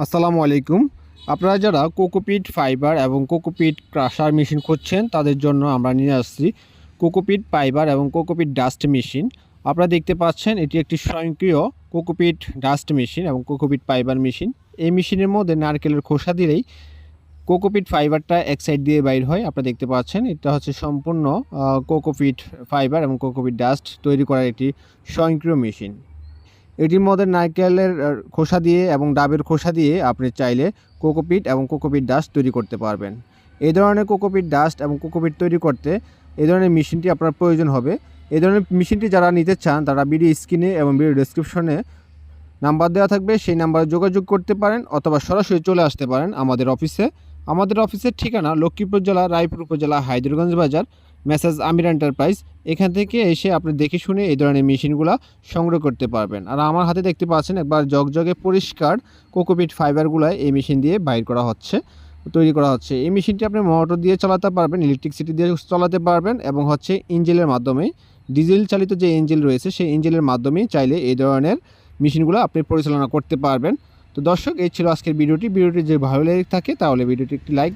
আসসালামু আলাইকুম। আপনারা যারা কোকোপিট ফাইবার এবং কোকোপিট ক্রাশার মেশিন খুঁজছেন, তাদের জন্য আমরা নিয়ে আসছি কোকোপিট ফাইবার এবং কোকোপিট ডাস্ট মেশিন। আপনারা দেখতে পাচ্ছেন, এটি একটি স্বয়ংক্রিয় কোকোপিট ডাস্ট মেশিন এবং কোকোপিট ফাইবার মেশিন। এই মেশিনের মধ্যে নারকেলের খোসা দিলেই কোকোপিট ফাইবারটা এক সাইড দিয়ে বাইর হয়। আপনারা দেখতে পাচ্ছেন, এটা হচ্ছে সম্পূর্ণ কোকোপিট ফাইবার এবং কোকোপিট ডাস্ট তৈরি করার একটি স্বয়ংক্রিয় মেশিন। এটির মধ্যে নারকেলের খোসা দিয়ে এবং ডাবের খোসা দিয়ে আপনি চাইলে কোকোপিট এবং কোকোপিট ডাস্ট তৈরি করতে পারবেন। এই ধরনের কোকোপিট ডাস্ট এবং কোকোপিট তৈরি করতে এই ধরনের মেশিনটি আপনার প্রয়োজন হবে। এই ধরনের মেশিনটি যারা নিতে চান, তারা ভিডিও স্ক্রিনে এবং ভিডিও ডেসক্রিপশনে নাম্বার দেওয়া থাকবে। সেই নাম্বারে যোগাযোগ করতে পারেন অথবা সরাসরি চলে আসতে পারেন আমাদের অফিসে। আমাদের অফিসের ঠিকানা লক্ষ্মীপুর জেলা, রায়পুর উপজেলা হায়দ্রগঞ্জ বাজার। মেসাজ আমির এন্টারপ্রাইজ, এখান থেকে এসে আপনি দেখে শুনে এই ধরনের মেশিনগুলো সংগ্রহ করতে পারবেন। আর আমার হাতে দেখতে পাচ্ছেন একবার জগজগে পরিষ্কার কোকোপিট ফাইবারগুলো এই মেশিন দিয়ে বাইর করা হচ্ছে, তৈরি করা হচ্ছে। এই মেশিনটি আপনি মোটর দিয়ে চালাতে পারবেন ইলেকট্রিসিটি দিয়ে চালাতে পারবেন এবং হচ্ছে ইঞ্জিনের মাধ্যমে ডিজেল চালিত যে ইঞ্জিন রয়েছে, সেই ইঞ্জিনের মাধ্যমে চাইলে এই ধরনের মেশিনগুলো আপনি পরিচালনা করতে পারবেন। তো দর্শক, এই ছিল আজকের ভিডিওটি। ভিডিওটি যে ভালো লেগে থাকে, তাহলে ভিডিওটি একটি লাইক